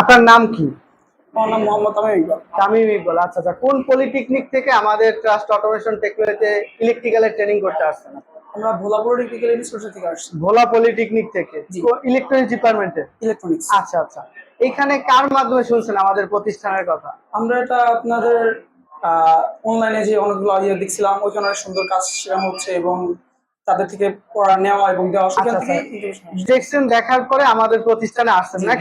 আপনার নাম কি? আমার নাম মোহাম্মদ তামিম ইকবাল। তামিম ইকবাল আচ্ছা আচ্ছা কোন পলিটেকনিক থেকে আমাদের ট্রাস্ট অটোমেশন টেকনোলজিতে ইলেকট্রিক্যালের ট্রেনিং করতে আসছেন? আমরা ইনস্টিটিউশন থেকে আসছি। ভোলা পলিটেকনিক থেকে? জি। ইলেকট্রনিক্স ডিপার্টমেন্টে ইলেকট্রনিক্স আচ্ছা আচ্ছা এখানে কার মাধ্যমে শুনছেন আমাদের প্রতিষ্ঠানের কথা? আমরা এটা আপনাদের অনলাইনে যে অনেকগুলো ইয়ে দেখছিলাম ওইখানে অনেক সুন্দর কাজ শেখানো হচ্ছে এবং তাদের থেকে পড়া নেওয়া এবং দেওয়া সেখান আচ্ছা, থেকে ইনজেকশন দেখার পরে আমাদের প্রতিষ্ঠানে আসছেন না?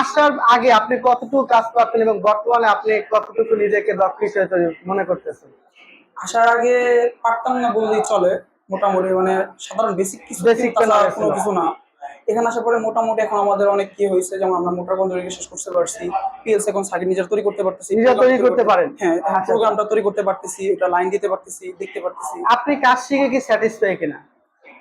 আসার আগে আপনি কতটুকু কাজ করতেন এবং বর্তমানে আপনি কতটুকু নিজেকে দক্ষ হিসেবে মনে করতেছেন? আসার আগে পারতাম না বললেই চলে মোটামুটি মানে সাধারণ বেসিক কিছু knowledge কোনো কিছু না। এখানে আসার পরে মোটামুটি এখন আমাদের অনেক কি হয়েছে যেমন আমরা মোটর কন্ট্রোল শেষ করতে পারছি পিএলসি এখন সার্কিট নিজের তৈরি করতে পারতেছি নিজে তৈরি করতে পারেন? হ্যাঁ আচ্ছা। প্রোগ্রামটা তৈরি করতে পারতেছি এটা লাইন দিতে পারতেছি দেখতে পারতেছি। আপনি কাজ শিখে কি স্যাটিসফাই কিনা?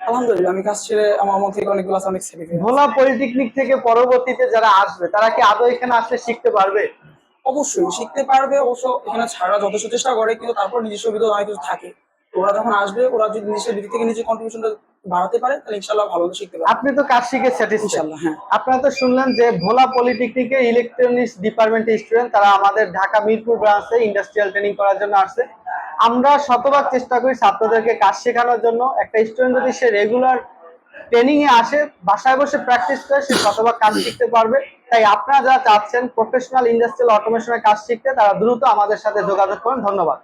আলহামদুলিল্লাহ আমি কাজ ছেড়ে আমার মন থেকে অনেকগুলো আছে অনেক স্যাটিসফাই ভোলা পলিটেকনিক থেকে পরবর্তীতে যারা আসবে তারা কি আদৌ এখানে আসলে শিখতে পারবে? অবশ্যই শিখতে পারবে অবশ্য এখানে ছাড়া যথেষ্ট চেষ্টা করে কিন্তু তারপর নিজস্ব ভিতরে অনেক কিছু থাকে। ওরা যখন আসবে ওরা যদি নিজের দিক থেকে নিজের কন্ট্রিবিউশনটা বাড়াতে পারে তাহলে ইনশাল্লাহ ভালো শিখতে পারবে আপনি তো কাজ শিখে ইনশাল্লাহ হ্যাঁ। আপনারা তো শুনলেন যে ভোলা পলিটেকনিকের ইলেকট্রনিক্স ডিপার্টমেন্টের স্টুডেন্ট তারা আমাদের ঢাকা মিরপুর ব্রাঞ্চে ইন্ডাস্ট্রিয়াল ট্রেনিং করার জন্য আসছে। আমরা শতভাগ চেষ্টা করি ছাত্রদেরকে কাজ শেখানোর জন্য। একটা স্টুডেন্ট যদি সে রেগুলার ট্রেনিং এ আসে বাসায় বসে প্র্যাকটিস করে সে শতভাগ কাজ শিখতে পারবে। তাই আপনারা যারা চাচ্ছেন প্রফেশনাল ইন্ডাস্ট্রিয়াল অটোমেশনের কাজ শিখতে তারা দ্রুত আমাদের সাথে যোগাযোগ করুন। ধন্যবাদ।